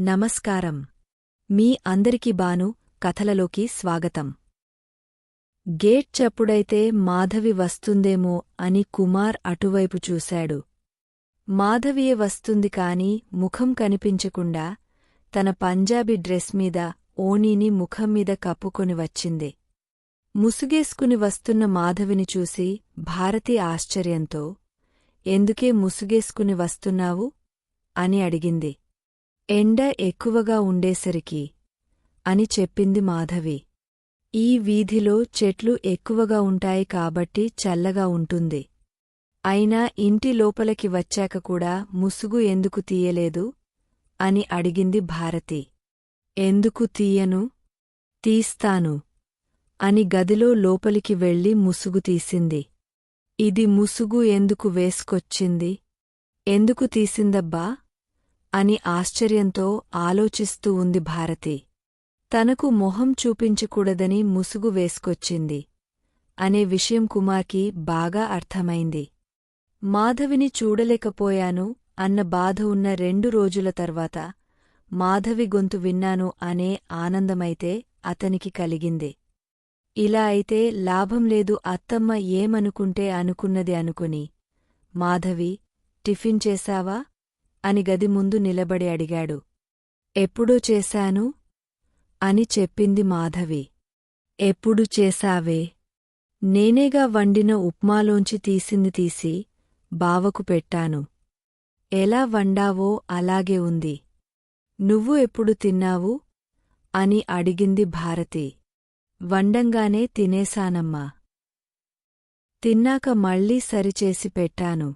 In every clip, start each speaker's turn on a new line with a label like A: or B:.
A: నమస్కారం. మీ అందరికి బాను కథలలోకి స్వాగతం. గేట్ చప్పుడైతే మాధవి వస్తుందేమో అని కుమార్ అటువైపు చూశాడు. మాధవియే వస్తుంది కాని ముఖం కనిపించకుండా తన పంజాబీ డ్రెస్ మీద ఓణీని ముఖం మీద కప్పుకొని వచ్చింది. ముసుగేసుకుని వస్తున్న మాధవిని చూసి భారతి ఆశ్చర్యంతో ఎందుకే ముసుగేసుకుని వస్తున్నావు? అని అడిగింది. ఎండ ఎక్కువగా ఉండేసరికి అని చెప్పింది మాధవి. ఈ వీధిలో చెట్లు ఎక్కువగా ఉంటాయి కాబట్టి చల్లగా ఉంటుంది. అయినా ఇంటి లోపలికి వచ్చాక కూడా ముసుగు ఎందుకు తీయలేదు? అని అడిగింది భారతి. ఎందుకు తీయను? తీస్తాను అని గదిలో లోపలికి వెళ్ళి ముసుగు తీసింది. ఇది ముసుగు ఎందుకు వేసుకొచ్చింది? ఎందుకు తీసిందబ్బా? అని ఆశ్చర్యంతో ఆలోచిస్తూ ఉంది భారతి. తనకు మొహం చూపించకూడదని ముసుగు వేసుకొచ్చింది. అనే విషయం కుమార్కి బాగా అర్థమైంది. మాధవిని చూడలేకపోయాను అన్న బాధ ఉన్న రెండు రోజుల తర్వాత మాధవి గొంతు విన్నాను అనే ఆనందమైతే అతనికి కలిగింది. ఇలా అయితే లాభం లేదు అత్తమ్మ ఏమనుకుంటే అనుకున్నది అనుకుని మాధవి టిఫిన్ చేశావా? అని గది ముందు నిలబడి అడిగాడు. ఎప్పుడు చేశాను అని చెప్పింది మాధవి. ఎప్పుడు చేశావే? నేనేగా వండిన ఉప్మాలోంచి తీసింది తీసి బావకు పెట్టాను. ఎలా వండావో అలాగే ఉంది. నువ్వు ఎప్పుడు తిన్నావు అని అడిగింది భారతి. వండంగానే తినేశానమ్మా. తిన్నాక మళ్ళీ సరిచేసి పెట్టాను.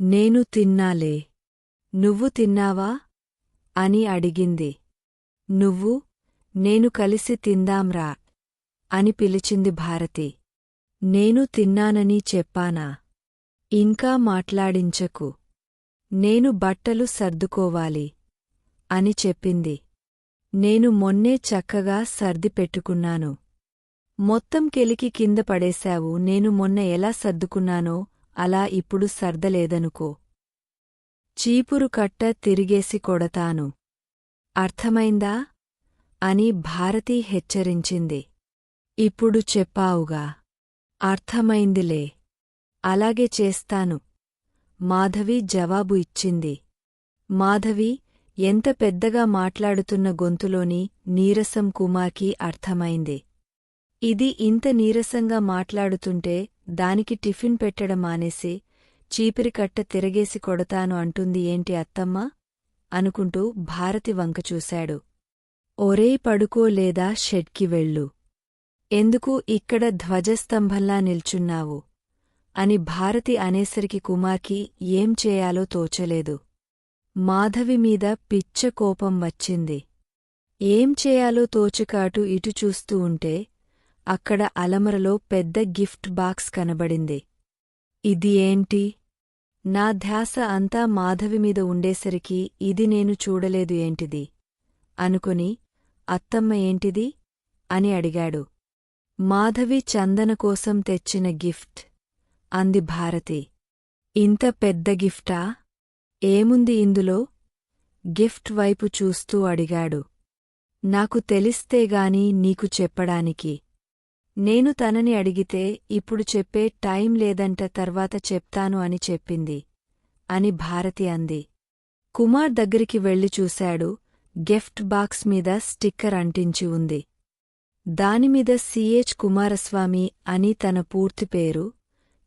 A: నేను తిన్నాలే. నువ్వు తిన్నావా? అని అడిగింది. నువ్వు నేను కలిసి తిందాంరా అని పిలిచింది భారతి. నేను తిన్నానని చెప్పానా? ఇంకా మాట్లాడించకు. నేను బట్టలు సర్దుకోవాలి అని చెప్పింది. నేను మొన్నే చక్కగా సర్ది పెట్టుకున్నాను. మొత్తం కెలికి కింద పడేశావు. నేను మొన్న ఎలా సర్దుకున్నానో అలా ఇప్పుడు సర్దలేదనుకో. చీపురు కట్ట తిరిగేసి కొడతాను. అర్థమైందా? అని భారతి హెచ్చరించింది. ఇప్పుడు చెప్పావుగా. అర్థమైందిలే. అలాగే చేస్తాను. మాధవి జవాబు ఇచ్చింది. మాధవి ఎంత పెద్దగా మాట్లాడుతున్న గొంతులోని నీరసం కుమార్కి అర్థమైంది. ఇది ఇంత నీరసంగా మాట్లాడుతుంటే దానికి టిఫిన్ పెట్టడం మానేసి చీపిరికట్ట తిరగేసి కొడతాను అంటుంది ఏంటి అత్తమ్మ? అనుకుంటూ భారతి వంక చూశాడు. ఒరే పడుకో లేదా షెడ్కి వెళ్ళు. ఎందుకు ఇక్కడ ధ్వజస్తంభంలా నిల్చున్నావు? అని భారతి అనేసరికి కుమార్కి ఏం చేయాలో తోచలేదు. మాధవి మీద పిచ్చ కోపం వచ్చింది. ఏం చేయాలో తోచకాటు ఇటు చూస్తూ ఉంటే అక్కడ అలమరలో పెద్ద గిఫ్ట్ బాక్స్ కనబడింది. ఇది ఏంటి నా ధ్యాస అంతా మాధవిమీద ఉండేసరికి ఇది నేను చూడలేదు ఏంటిది? అనుకుని అత్తమ్మ ఏంటిది? అని అడిగాడు. మాధవి చందన కోసం తెచ్చిన గిఫ్ట్. అంది భారతి. ఇంత పెద్ద గిఫ్టా? ఏముంది ఇందులో? గిఫ్ట్ వైపు చూస్తూ అడిగాడు. నాకు తెలిస్తేగాని నీకు చెప్పడానికి. నేను తనని అడిగితే ఇప్పుడు చెప్పే టైం లేదంట తర్వాత చెప్తాను అని చెప్పింది. అని భారతి అంది. కుమార్ దగ్గరికి వెళ్ళి చూశాడు. గెఫ్ట్ బాక్స్ మీద స్టిక్కర్ అంటించి ఉంది. దానిమీద సిహెచ్ కుమారస్వామి అని తన పూర్తి పేరు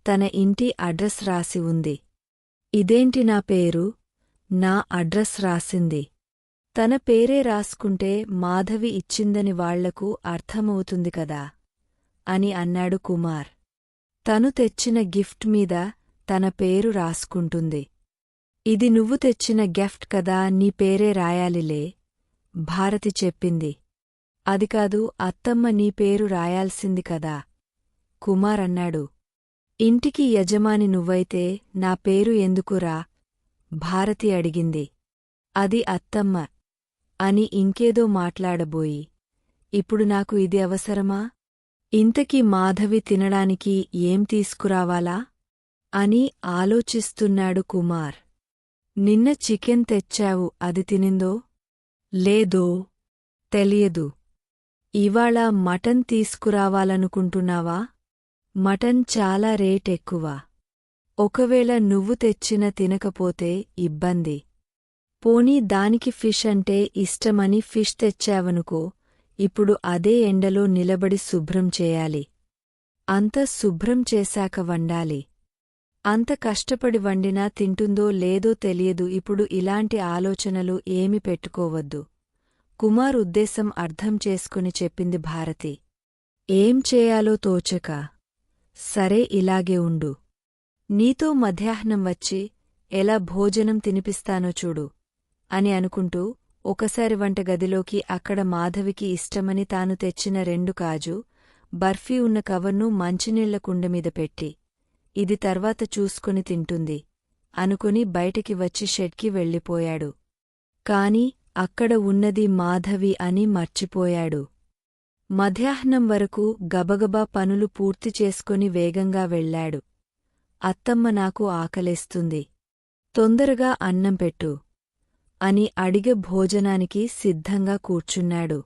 A: తన ఇంటి అడ్రస్ రాసి ఉంది. ఇదేంటి నా పేరు? నా అడ్రస్ రాసింది. తన పేరే రాసుకుంటే మాధవి ఇచ్చిందని వాళ్ళకు అర్థమవుతుంది కదా. అని అన్నాడు కుమార్. తను తెచ్చిన గిఫ్ట్ మీద తన పేరు రాసుకుంటుంది. ఇది నువ్వు తెచ్చిన గిఫ్ట్ కదా నీ పేరే రాయాలిలే భారతి చెప్పింది. అది కాదు అత్తమ్మ నీ పేరు రాయాల్సింది కదా కుమార్ అన్నాడు. ఇంటికి యజమాని నువ్వైతే నా పేరు ఎందుకురా? భారతి అడిగింది. అది అత్తమ్మ అని ఇంకేదో మాట్లాడబోయి ఇప్పుడు నాకు ఇది అవసరమా? ఇంతకీ మాధవి తినడానికి ఏం తీసుకురావాలా? అని ఆలోచిస్తున్నాడు కుమార్. నిన్న చికెన్ తెచ్చావు అది తినిందో? లేదో? తెలియదు. ఇవాళ మటన్ తీసుకురావాలనుకుంటున్నావా? మటన్ చాలా రేట్ ఎక్కువ. ఒకవేళ నువ్వు తెచ్చిన తినకపోతే ఇబ్బంది. పోనీ దానికి ఫిష్ అంటే ఇష్టమని ఫిష్ తెచ్చావనుకో ఇప్పుడు అదే ఎండలో నిలబడి శుభ్రం చేయాలి. అంత శుభ్రం చేశాక వండాలి. అంత కష్టపడి వండినా తింటుందో లేదో తెలియదు. ఇప్పుడు ఇలాంటి ఆలోచనలు ఏమి పెట్టుకోవద్దు. కుమార్ ఉద్దేశం అర్థం చేసుకుని చెప్పింది భారతి. ఏం చేయాలో తోచక. సరే ఇలాగే ఉండు. నీతో మధ్యాహ్నం వచ్చి ఎలా భోజనం తినిపిస్తానో చూడు అని అనుకుంటూ ఒకసారి వంటగదిలోకి అక్కడ మాధవికి ఇష్టమని తాను తెచ్చిన రెండు కాజు బర్ఫీ ఉన్న కవర్ను మంచినీళ్ళ కుండమీద పెట్టి ఇది తర్వాత చూసుకుని తింటుంది అనుకుని బయటికి వచ్చి షెడ్కి వెళ్ళిపోయాడు. కాని అక్కడ ఉన్నది మాధవి అని మర్చిపోయాడు. మధ్యాహ్నం వరకు గబగబా పనులు పూర్తి చేసుకుని వేగంగా వెళ్ళాడు. అత్తమ్మ నాకు ఆకలేస్తుంది. తొందరగా అన్నం పెట్టు. అని అడిగ భోజనానికి సిద్ధంగా కూర్చున్నాడు.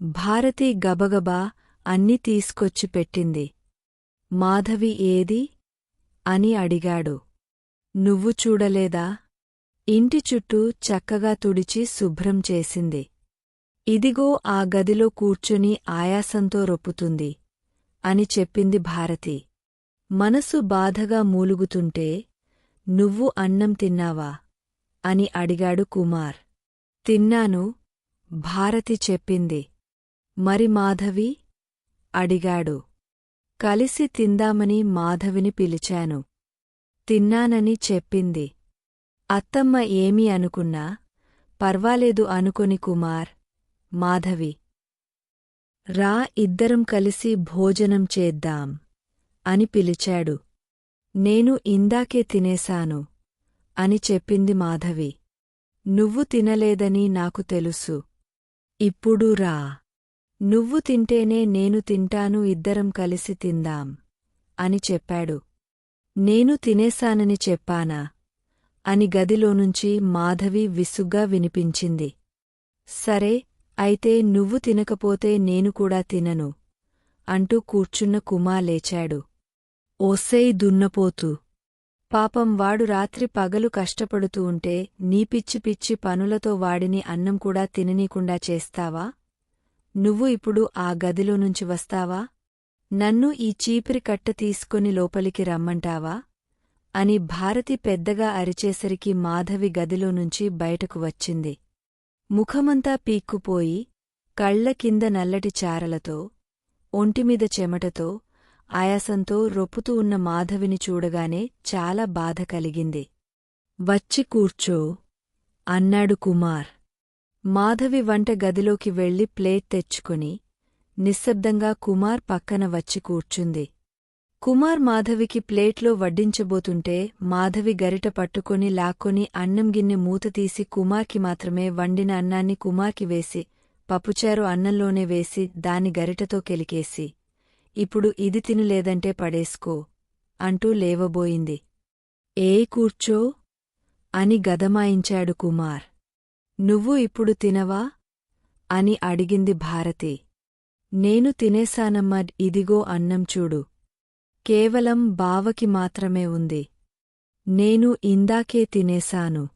A: భారతి గబగబా అన్ని తీసుకొచ్చి పెట్టింది. మాధవి ఏది? అని అడిగాడు. నువ్వు చూడలేదా? ఇంటి చుట్టూ చక్కగా తుడిచి శుభ్రం చేసింది. ఇదిగో ఆ గదిలో కూర్చుని ఆయాసంతో రొప్పుతుంది అని చెప్పింది భారతి. మనసు బాధగా మూలుగుతుంటే నువ్వు అన్నం తిన్నావా? అని అడిగాడు కుమార్. తిన్నాను భారతి చెప్పింది. మరి మాధవి? అడిగాడు. కలిసి తిందామని మాధవిని పిలిచాను. తిన్నానని చెప్పింది. అత్తమ్మ ఏమీ అనుకున్నా? పర్వాలేదు అనుకొని కుమార్ మాధవి. రా ఇద్దరం కలిసి భోజనం చేద్దాం అని పిలిచాడు. నేను ఇందాకే తినేశాను. అని చెప్పింది మాధవి. నువ్వు తినలేదని నాకు తెలుసు. ఇప్పుడు రా. నువ్వు తింటేనే నేను తింటాను ఇద్దరం కలిసి తిందాం అని చెప్పాడు. నేను తినేశానని చెప్పానా? అని గదిలోనుంచి మాధవి విసుగ్గా వినిపించింది. సరే అయితే నువ్వు తినకపోతే నేను కూడా తినను అంటూ కూర్చున్న కుమా లేచాడు. ఓసై దున్నపోతూ. పాపం వాడు రాత్రి పగలు కష్టపడుతూ ఉంటే నీ పిచ్చి పిచ్చి పనులతో వాడిని అన్నం కూడా తిననీకుండా చేస్తావా? నువ్వు ఇప్పుడు ఆ గదిలో నుంచి వస్తావా? నన్ను ఈ చీపిరి కట్ట తీసుకొని లోపలికి రమ్మంటావా? అని భారతి పెద్దగా అరిచేసరికి మాధవి గదిలో నుంచి బయటకు వచ్చింది. ముఖమంతా పీక్కుపోయి కళ్ళ కింద నల్లటి చారలతో ఒంటిమీద చెమటతో ఆయాసంతో రొప్పుతూ ఉన్న మాధవిని చూడగానే చాలా బాధ కలిగింది. వచ్చి కూర్చో అన్నాడు కుమార్. మాధవి వంట గదిలోకి వెళ్ళి ప్లేట్ తెచ్చుకుని నిశ్శబ్దంగా కుమార్ పక్కన వచ్చి కూర్చుంది. కుమార్ మాధవికి ప్లేట్లో వడ్డించబోతుంటే మాధవి గరిట పట్టుకొని లాక్కొని అన్నం గిన్నె మూత తీసి కుమార్కి మాత్రమే వండిన అన్నాన్ని కుమార్కి వేసి పప్పుచారు అన్నంలోనే వేసి దాని గరిటతో కెలికేసి ఇప్పుడు ఇది తినలేదంటే పడేసుకో అంటూ లేవబోయింది. ఏ కూర్చో? అని గదమాయించాడు కుమార్. నువ్వు ఇప్పుడు తినవా? అని అడిగింది భారతి. నేను తినేశానమ్మా ఇదిగో అన్నం చూడు. కేవలం బావకి మాత్రమే ఉంది. నేను ఇందాకే తినేశాను.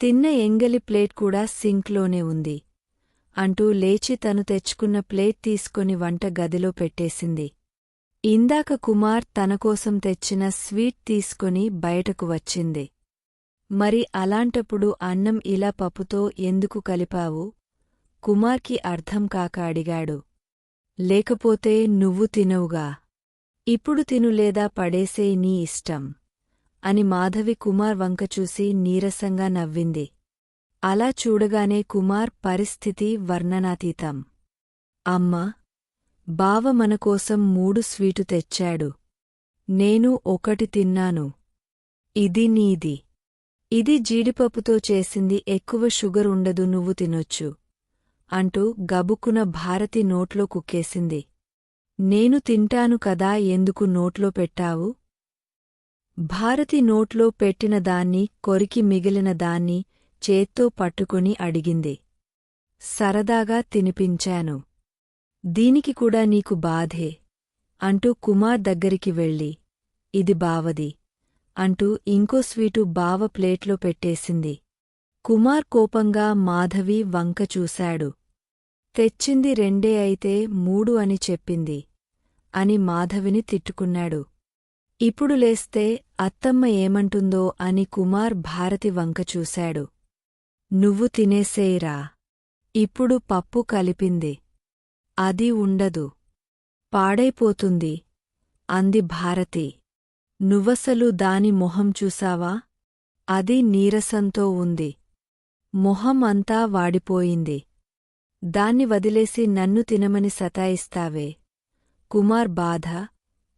A: తిన్న ఎంగలి ప్లేట్ కూడా సింక్లోనే ఉంది. అంటూ లేచి తను తెచ్చుకున్న ప్లేట్ తీసుకుని వంట గదిలో పెట్టేసింది. ఇందాక కుమార్ తనకోసం తెచ్చిన స్వీట్ తీసుకొని బయటకు వచ్చింది. మరి అలాంటప్పుడు అన్నం ఇలా పప్పుతో ఎందుకు కలిపావు? కుమార్కి అర్థం కాక అడిగాడు. లేకపోతే నువ్వు తినవుగా. ఇప్పుడు తిను లేదా పడేసే నీ ఇష్టం. అని మాధవి కుమార్ వంక చూసి నీరసంగా నవ్వింది. అలా చూడగానే కుమార్ పరిస్థితి వర్ణనాతీతం. అమ్మ బావ మనకోసం మూడు స్వీటు తెచ్చాడు. నేను ఒకటి తిన్నాను. ఇది నీది. ఇది జీడిపప్పుతో చేసింది ఎక్కువ షుగర్ ఉండదు నువ్వు తినొచ్చు. అంటూ గబుక్కున భారతి నోట్లో కుక్కేసింది. నేను తింటాను కదా ఎందుకు నోట్లో పెట్టావు? భారతి నోట్లో పెట్టిన దాన్ని కొరికి మిగిలిన దాన్ని చేత్తో పట్టుకుని అడిగింది. సరదాగా తినిపించాను. దీనికి కూడా నీకు బాధే. అంటూ కుమార్ దగ్గరికి వెళ్ళి ఇది బావది. అంటూ ఇంకో స్వీటు బావ ప్లేట్లో పెట్టేసింది. కుమార్ కోపంగా మాధవి వంక చూశాడు. తెచ్చింది రెండే అయితే మూడు అని చెప్పింది అని మాధవిని తిట్టుకున్నాడు. ఇప్పుడు లేస్తే అత్తమ్మ ఏమంటుందో అని కుమార్ భారతి వంక చూశాడు. నువ్వు తినేసేయిరా. ఇప్పుడు పప్పు కలిపింది. అది ఉండదు. పాడైపోతుంది. అంది భారతి. నువ్వసలు దాని మొహం చూసావా? అది నీరసంతో ఉంది. మొహం అంతా వాడిపోయింది. దాన్ని వదిలేసి నన్ను తినమని సతాయిస్తావే. కుమార్ బాధ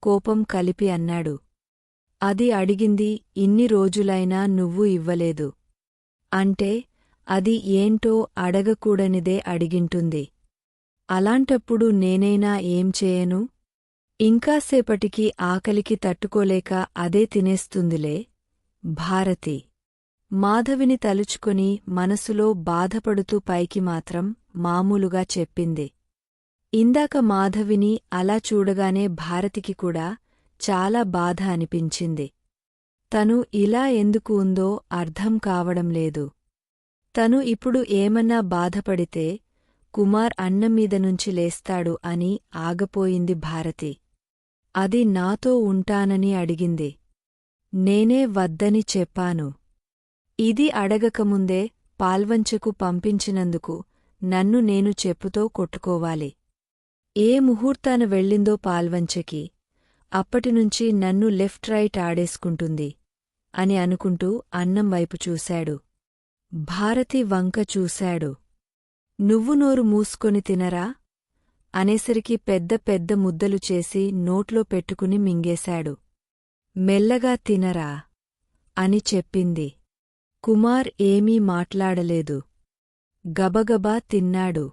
A: కోపం కలిపి అన్నాడు. అది అడిగింది ఇన్ని రోజులైనా నువ్వు ఇవ్వలేదు. అంటే అది ఏంటో అడగకూడనిదే అడిగింటుంది. అలాంటప్పుడు నేనైనా ఏం చేయను? ఇంకాసేపటికి ఆకలికి తట్టుకోలేక అదే తినేస్తుందిలే. భారతి. మాధవిని తలుచుకొని మనసులో బాధపడుతూ పైకి మాత్రం మామూలుగా చెప్పింది. ఇందాక మాధవిని అలా చూడగానే భారతికి కూడా చాలా బాధ అనిపించింది. తను ఇలా ఎందుకు ఉందో అర్థం కావడం లేదు. తను ఇప్పుడు ఏమన్నా బాధపడితే కుమార్ అన్నం మీద నుంచి లేస్తాడు అని ఆగపోయింది భారతి. అది నాతో ఉంటానని అడిగింది. నేనే వద్దని చెప్పాను. ఇది అడగకముందే పాల్వంచకు పంపించినందుకు నన్ను నేను చెప్పుతో కొట్టుకోవాలి. ఏ ముహూర్తాన వెళ్ళిందో పాల్వంచకి అప్పటినుంచి నన్ను లెఫ్ట్ రైట్ ఆడేసుకుంటుంది అని అనుకుంటూ అన్నం వైపు చూశాడు. భారతి వంక చూశాడు. నువ్వు నోరు మూసుకొని తినరా అనేసరికి పెద్ద పెద్ద ముద్దలు చేసి నోట్లో పెట్టుకుని మింగేశాడు. మెల్లగా తినరా అని చెప్పింది. కుమార్ ఏమీ మాట్లాడలేదు. గబగబా తిన్నాడు.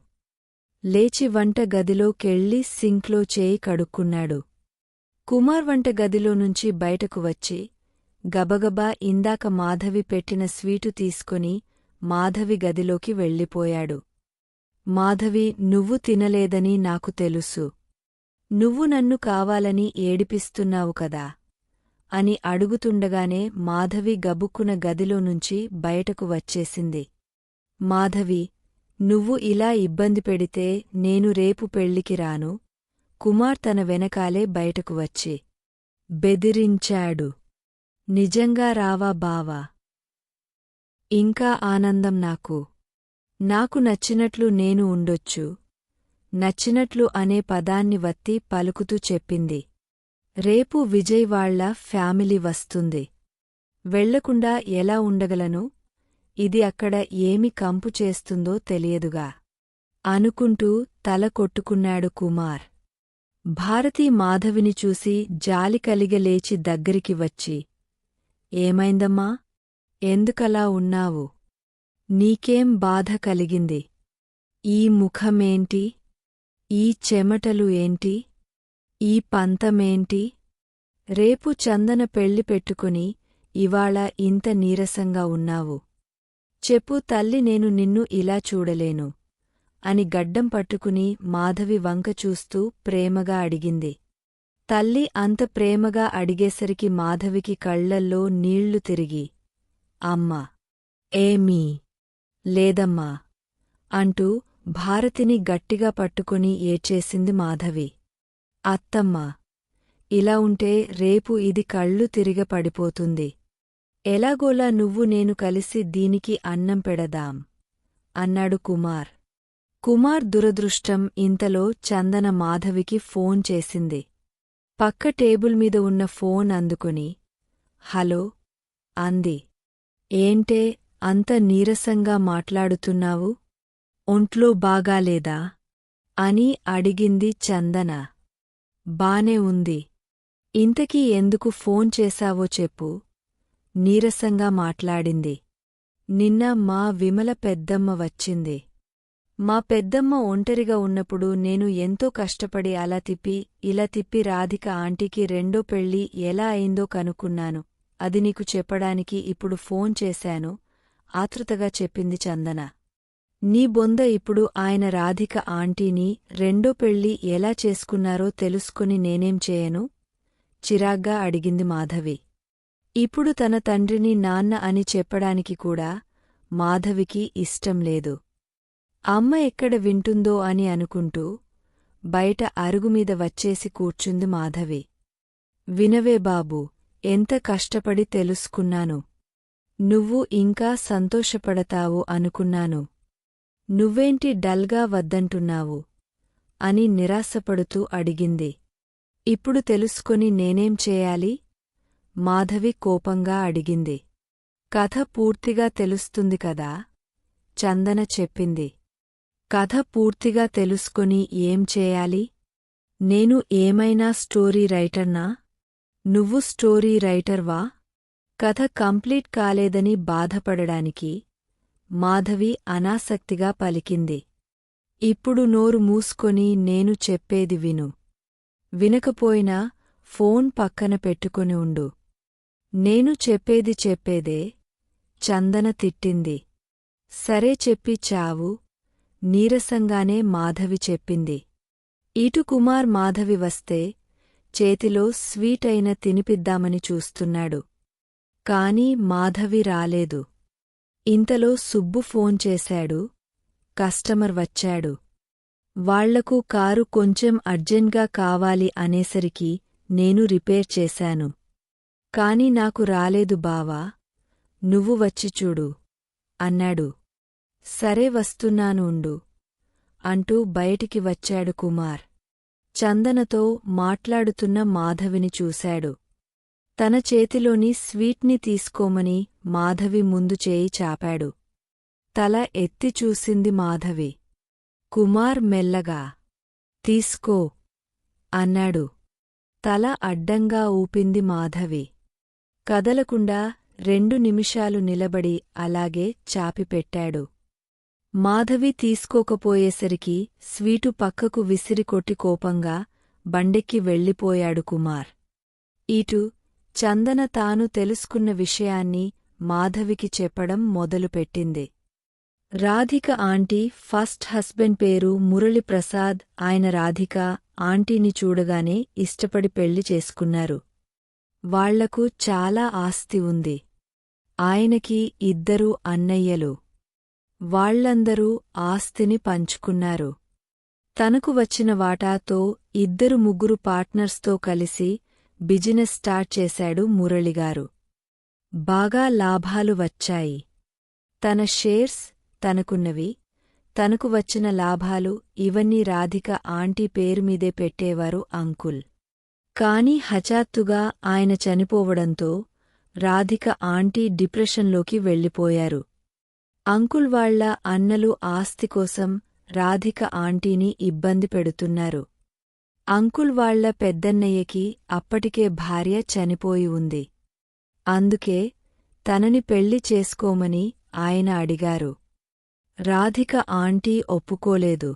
A: లేచి వంట గదిలోకెళ్ళి సింక్లో చేయి కడుక్కున్నాడు. కుమార్ వంట గదిలో నుంచి బయటకు వచ్చి గబగబా ఇందాక మాధవి పెట్టిన స్వీటు తీసుకుని మాధవి గదిలోకి వెళ్ళిపోయాడు. మాధవి నువ్వు తినలేదని నాకు తెలుసు. నువ్వు నన్ను కావాలని ఏడిపిస్తున్నావు కదా అని అడుగుతుండగానే మాధవి గబుక్కున గదిలో నుంచి బయటకు వచ్చేసింది. మాధవి నువ్వు ఇలా ఇబ్బంది పెడితే నేను రేపు పెళ్ళికి రాను. కుమార్ తన వెనకాలే బయటకు వచ్చి బెదిరించాడు. నిజంగా రావా బావా. ఇంకా ఆనందం నాకు. నాకు నచ్చినట్లు నేను ఉండొచ్చు. నచ్చినట్లు అనే పదాన్ని వత్తి పలుకుతూ చెప్పింది. రేపు విజయ్ వాళ్ళ ఫ్యామిలీ వస్తుంది. వెళ్ళకుండా ఎలా ఉండగలను? ఇది అక్కడ ఏమి కంపు చేస్తుందో తెలియదుగా. అనుకుంటూ తల కొట్టుకున్నాడు కుమార్. భారతీ మాధవిని చూసి జాలి కలిగలేచి దగ్గరికి వచ్చి ఏమైందమ్మా? ఎందుకలా ఉన్నావు? నీకేం బాధ కలిగింది? ఈ ముఖమేంటి? ఈ చెమటలు ఏంటి? ఈ పంతమేంటి? రేపు చందన పెళ్ళి పెట్టుకుని ఇవాళ ఇంత నీరసంగా ఉన్నావు. చెప్పు తల్లి నేను నిన్ను ఇలా చూడలేను. అని గడ్డం పట్టుకుని మాధవి వంక చూస్తూ ప్రేమగా అడిగింది. తల్లి అంత ప్రేమగా అడిగేసరికి మాధవికి కళ్ళల్లో నీళ్ళు తిరిగి అమ్మా ఏమీ లేదమ్మా అంటూ భారతిని గట్టిగా పట్టుకుని ఏడ్చేసింది మాధవి. అత్తమ్మా ఇలా ఉంటే రేపు ఇది కళ్ళు తిరిగ పడిపోతుంది. ఎలాగోలా నువ్వు నేను కలిసి దీనికి అన్నం పెడదాం అన్నాడు కుమార్. కుమార్ దురదృష్టం ఇంతలో చందన మాధవికి ఫోన్ చేసింది. పక్క టేబుల్ మీద ఉన్న ఫోన్ అందుకుని హలో అంది. ఏంటే అంత నీరసంగా మాట్లాడుతున్నావు? ఒంట్లో బాగాలేదా? అని అడిగింది చందన. బానే ఉంది. ఇంతకీ ఎందుకు ఫోన్ చేశావో చెప్పు. నీరసంగా మాట్లాడింది. నిన్న మా విమల పెద్దమ్మ వచ్చింది. మా పెద్దమ్మ ఒంటరిగా ఉన్నప్పుడు నేను ఎంతో కష్టపడి అలా తిప్పి ఇలా తిప్పి రాధిక ఆంటీకి రెండో పెళ్ళి ఎలా అయిందో కనుక్కున్నాను. అది నీకు చెప్పడానికి ఇప్పుడు ఫోన్ చేశాను. ఆతృతగా చెప్పింది చందన. నీ బొంద ఇప్పుడు ఆయన రాధిక ఆంటీని రెండో పెళ్ళి ఎలా చేసుకున్నారో తెలుసుకుని నేనేం చేయను? చిరాగ్గా అడిగింది మాధవి. ఇప్పుడు తన తండ్రిని నాన్న అని చెప్పడానికి కూడా మాధవికి ఇష్టం లేదు. అమ్మ ఎక్కడ వింటుందో అని అనుకుంటూ బయట అరుగుమీద వచ్చేసి కూర్చుంది మాధవి. వినవే బాబూ ఎంత కష్టపడి తెలుసుకున్నాను. నువ్వు ఇంకా సంతోషపడతావు అనుకున్నాను. నువ్వేంటి డల్గా వద్దంటున్నావు? అని నిరాశపడుతూ అడిగింది. ఇప్పుడు తెలుసుకొని నేనేం చేయాలి? మాధవి కోపంగా అడిగింది. కథ పూర్తిగా తెలుస్తుంది కదా? చందన చెప్పింది. కథ పూర్తిగా తెలుసుకొని ఏం చేయాలి? నేను ఏమైనా స్టోరీ రైటర్నా? నువ్వు స్టోరీ రైటర్వా? కథ కంప్లీట్ కాలేదని బాధపడడానికి మాధవి అనాసక్తిగా పలికింది. ఇప్పుడు నోరు మూసుకొని నేను చెప్పేది విను. వినకపోయినా ఫోన్ పక్కన పెట్టుకొని ఉండు. నేను చెప్పేది చెప్పేదే చందన తిట్టింది. సరే చెప్పి చావు. నీరసంగానే మాధవి చెప్పింది. ఇటు కుమార్ మాధవి వస్తే చేతిలో స్వీట్ అయిన తినిపిద్దామని చూస్తున్నాడు. కాని మాధవి రాలేదు. ఇంతలో సుబ్బు ఫోన్ చేశాడు. కస్టమర్ వచ్చాడు. వాళ్ళకు కారు కొంచెం అర్జెంట్గా కావాలి అనేసరికి నేను రిపేర్ చేశాను. కాని నాకు రాలేదు బావా. నువ్వు వచ్చి చూడు. అన్నాడు. సరే వస్తున్నాను ఉండు అంటూ బయటికి వచ్చాడు కుమార్. చందనతో మాట్లాడుతున్న మాధవిని చూశాడు. తన చేతిలోని స్వీట్ని తీసుకోమని మాధవి ముందు చేయి చాపాడు. తల ఎత్తి చూసింది మాధవి. కుమార్ మెల్లగా తీసుకో అన్నాడు. తల అడ్డంగా ఊపింది మాధవి. కదలకుండా రెండు నిమిషాలు నిలబడి అలాగే చాపిపెట్టాడు. మాధవి తీసుకోకపోయేసరికి స్వీటు పక్కకు విసిరికొట్టి కోపంగా బండెక్కి వెళ్ళిపోయాడు కుమార్. ఇటు చందన తాను తెలుసుకున్న విషయాన్ని మాధవికి చెప్పడం మొదలుపెట్టింది. రాధిక ఆంటీ ఫస్ట్ హస్బెండ్ పేరు మురళిప్రసాద్ ఆయన రాధిక ఆంటీని చూడగానే ఇష్టపడి పెళ్ళి చేసుకున్నారు. వాళ్ళకు చాలా ఆస్తి ఉంది. ఆయనకి ఇద్దరు అన్నయ్యలు. వాళ్ళందరూ ఆస్తిని పంచుకున్నారు. తనకు వచ్చిన వాటాతో ఇద్దరు ముగ్గురు పార్ట్నర్స్తో కలిసి బిజినెస్ స్టార్ట్ చేశాడు మురళిగారు. బాగా లాభాలు వచ్చాయి. తన షేర్స్ తనకున్నవి తనకు వచ్చిన లాభాలు ఇవన్నీ రాధిక ఆంటీ పేరుమీదే పెట్టేవారు అంకుల్. కాని హఠాత్తుగా ఆయన చనిపోవడంతో రాధిక ఆంటీ డిప్రెషన్లోకి వెళ్ళిపోయారు. అంకుల్ వాళ్ళ అన్నలు ఆస్తి కోసం రాధిక ఆంటీని ఇబ్బంది పెడుతున్నారు. అంకుల్ వాళ్ళ పెద్దన్నయ్యకి అప్పటికే భార్య చనిపోయి ఉంది. అందుకే తనని పెళ్ళి చేసుకోమని ఆయన అడిగారు. రాధిక ఆంటీ ఒప్పుకోలేదు.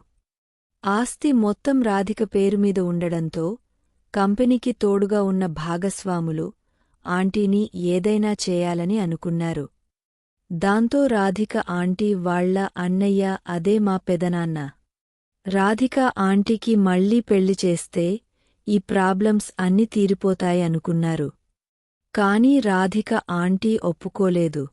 A: ఆస్తి మొత్తం రాధిక పేరుమీద ఉండడంతో కంపెనీకి తోడుగా ఉన్న భాగస్వాములు ఆంటీని ఏదైనా చేయాలని అనుకున్నారు. దాంతో రాధిక ఆంటీ వాళ్ళ అన్నయ్య అదే మా పెదనాన్న. రాధిక ఆంటీకి మళ్ళీ పెళ్ళి చేస్తే ఈ ప్రాబ్లమ్స్ అన్ని తీరిపోతాయి అనుకున్నారు. కాని రాధిక ఆంటీ ఒప్పుకోలేదు.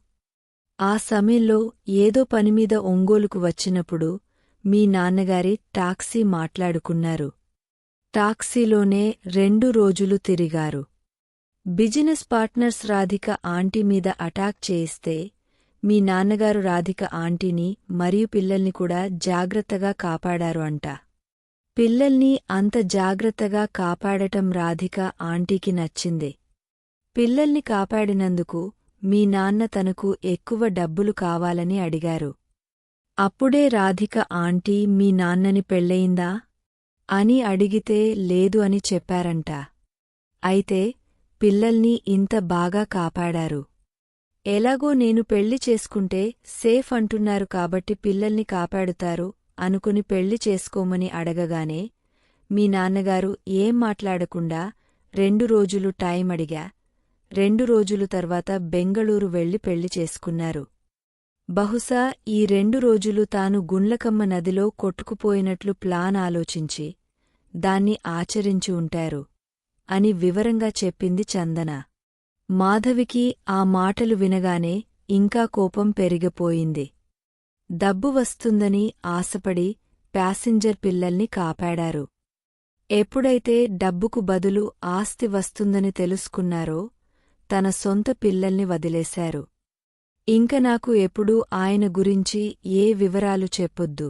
A: ఆ సమయంలో ఏదో పనిమీద ఒంగోలుకు వచ్చినప్పుడు మీ నాన్నగారి టాక్సీ మాట్లాడుకున్నారు. టాక్సీలోనే రెండు రోజులు తిరిగారు. బిజినెస్ పార్ట్నర్స్ రాధిక ఆంటీ మీద అటాక్ చేయిస్తే మీ నాన్నగారు రాధిక ఆంటీని మరియు పిల్లల్ని కూడా జాగ్రత్తగా కాపాడారు అంట. పిల్లల్ని అంత జాగ్రత్తగా కాపాడటం రాధిక ఆంటీకి నచ్చింది. పిల్లల్ని కాపాడినందుకు మీ నాన్న తనకు ఎక్కువ డబ్బులు కావాలని అడిగారు. అప్పుడే రాధిక ఆంటీ మీ నాన్నని పెళ్ళయిందా? అని అడిగితే లేదు అని చెప్పారంట. అయితే పిల్లల్ని ఇంత బాగా కాపాడారు. ఎలాగో నేను పెళ్ళి చేసుకుంటే సేఫ్ అంటున్నారు కాబట్టి పిల్లల్ని కాపాడుతారు అనుకుని పెళ్ళి చేసుకోమని అడగగానే మీ నాన్నగారు ఏం మాట్లాడకుండా రెండు రోజులు టైం అడిగా. రెండు రోజులు తర్వాత బెంగళూరు వెళ్ళి పెళ్ళి చేసుకున్నారు. బహుశా ఈ రెండు రోజులు తాను గుండ్లకమ్మ నదిలో కొట్టుకుపోయినట్లు ప్లాన్ ఆలోచించి దాన్ని ఆచరించి ఉంటారు అని వివరంగా చెప్పింది చందన. మాధవికి ఆ మాటలు వినగానే ఇంకా కోపం పెరిగిపోయింది. డబ్బు వస్తుందని ఆశపడి ప్యాసింజర్ పిల్లల్ని కాపాడారు. ఎప్పుడైతే డబ్బుకు బదులు ఆస్తి వస్తుందని తెలుసుకున్నారో తన సొంత పిల్లల్ని వదిలేశారు. ఇంక నాకు ఎప్పుడూ ఆయన గురించి ఏ వివరాలు చెప్పొద్దు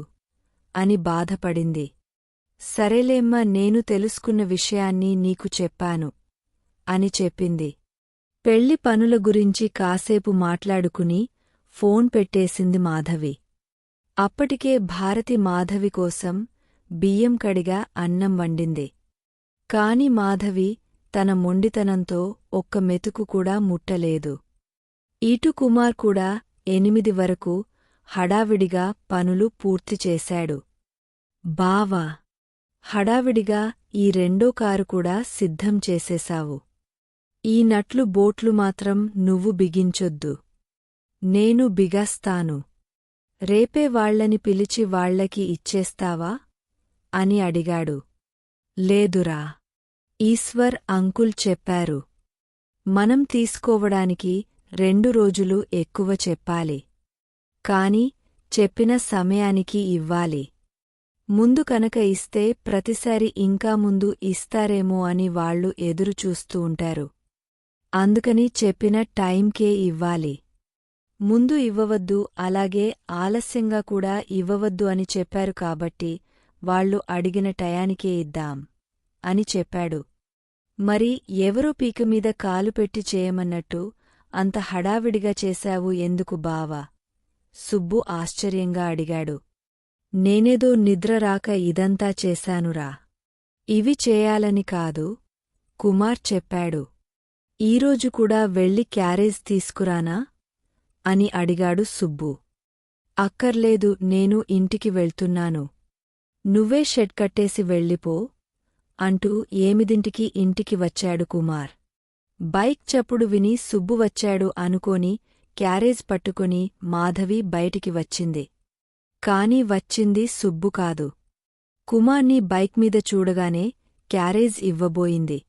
A: అని బాధపడింది. సరేలేమ్మా నేను తెలుసుకున్న విషయాన్ని నీకు చెప్పాను అని చెప్పింది. పెళ్ళి పనుల గురించి కాసేపు మాట్లాడుకుని ఫోన్ పెట్టేసింది మాధవి. అప్పటికే భారతి మాధవి కోసం బియ్యం కడిగా అన్నం వండింది. కాని మాధవి తన మొండితనంతో ఒక్క మెతుకు కూడా ముట్టలేదు. ఇటు కుమార్ కూడా ఎనిమిది వరకు హడావిడిగా పనులు పూర్తి చేశాడు. బావా! హడావిడిగా ఈ రెండో కారు కూడా సిద్ధం చేసేశావు. ఈ నట్లు బోట్లు మాత్రం నువ్వు బిగించొద్దు. నేను బిగస్తాను. రేపే వాళ్ళని పిలిచి వాళ్ళకి ఇచ్చేస్తావా? అని అడిగాడు. లేదురా. ఈశ్వర్ అంకుల్ చెప్పారు. మనం తీసుకోవడానికి రెండు రోజులు ఎక్కువ చెప్పాలి. కాని చెప్పిన సమయానికి ఇవ్వాలి. ముందు కనుక ఇస్తే ప్రతిసారి ఇంకా ముందు ఇస్తారేమో అని వాళ్ళు ఎదురుచూస్తూ ఉంటారు. అందుకని చెప్పిన టైంకే ఇవ్వాలి. ముందు ఇవ్వవద్దు అలాగే ఆలస్యంగా కూడా ఇవ్వవద్దు అని చెప్పారు కాబట్టి వాళ్ళు అడిగిన టయానికే ఇద్దాం అని చెప్పాడు. మరి ఎవరో పీకమీద కాలు పెట్టి చేయమన్నట్టు అంత హడావిడిగా చేశావు ఎందుకు బావా? సుబ్బు ఆశ్చర్యంగా అడిగాడు. నేనేదో నిద్రరాక ఇదంతా చేశానురా. ఇవి చేయాలని కాదు కుమార్ చెప్పాడు. ఈరోజు కూడా వెళ్ళి క్యారేజ్ తీసుకురానా? అని అడిగాడు సుబ్బు. అక్కర్లేదు నేను ఇంటికి వెళ్తున్నాను. నువ్వే షెడ్ కట్టేసి వెళ్ళిపో అంటూ ఏమిదింటికి ఇంటికి వచ్చాడు కుమార్. బైక్ చప్పుడు విని సుబ్బు వచ్చాడు అనుకోని క్యారేజ్ పట్టుకుని మాధవి బయటికి వచ్చింది. కాని వచ్చింది సుబ్బు కాదు. కుమార్ని బైక్ మీద చూడగానే క్యారేజ్ ఇవ్వబోయింది.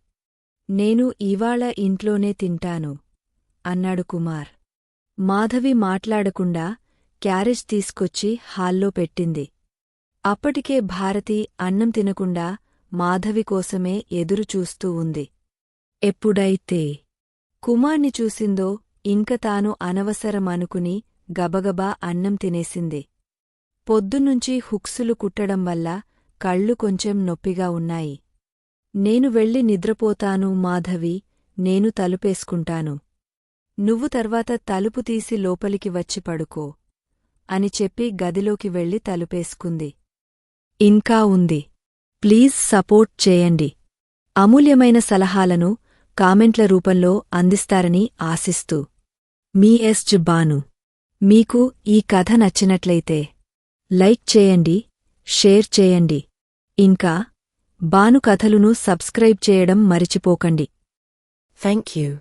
A: నేను ఇవాళ ఇంట్లోనే తింటాను అన్నాడు కుమార్. మాధవి మాట్లాడకుండా క్యారేజ్ తీసుకొచ్చి హాల్లో పెట్టింది. అప్పటికే భారతి అన్నం తినకుండా మాధవి కోసమే ఎదురుచూస్తూ ఉంది. ఎప్పుడైతే కుమార్ని చూసిందో ఇంక తాను అనవసరమనుకుని గబగబా అన్నం తినేసింది. పొద్దునుంచి హుక్సులు కుట్టడం వల్ల కళ్ళు కొంచెం నొప్పిగా ఉన్నాయి. నేను వెళ్ళి నిద్రపోతాను మాధవి నేను తలుపేసుకుంటాను. నువ్వు తర్వాత తలుపు తీసి లోపలికి వచ్చి పడుకో అని చెప్పి గదిలోకి వెళ్ళి తలుపేసుకుంది. ఇంకా ఉంది. ప్లీజ్ సపోర్ట్ చేయండి. అమూల్యమైన సలహాలను కామెంట్ల రూపంలో అందిస్తారని ఆశిస్తూ. మీ ఎస్ బాను మీకు ఈ కథ నచ్చినట్లయితే లైక్ చేయండి షేర్ చేయండి. ఇంకా బాను కథలును సబ్స్క్రైబ్ చేయడం మరిచిపోకండి.
B: Thank you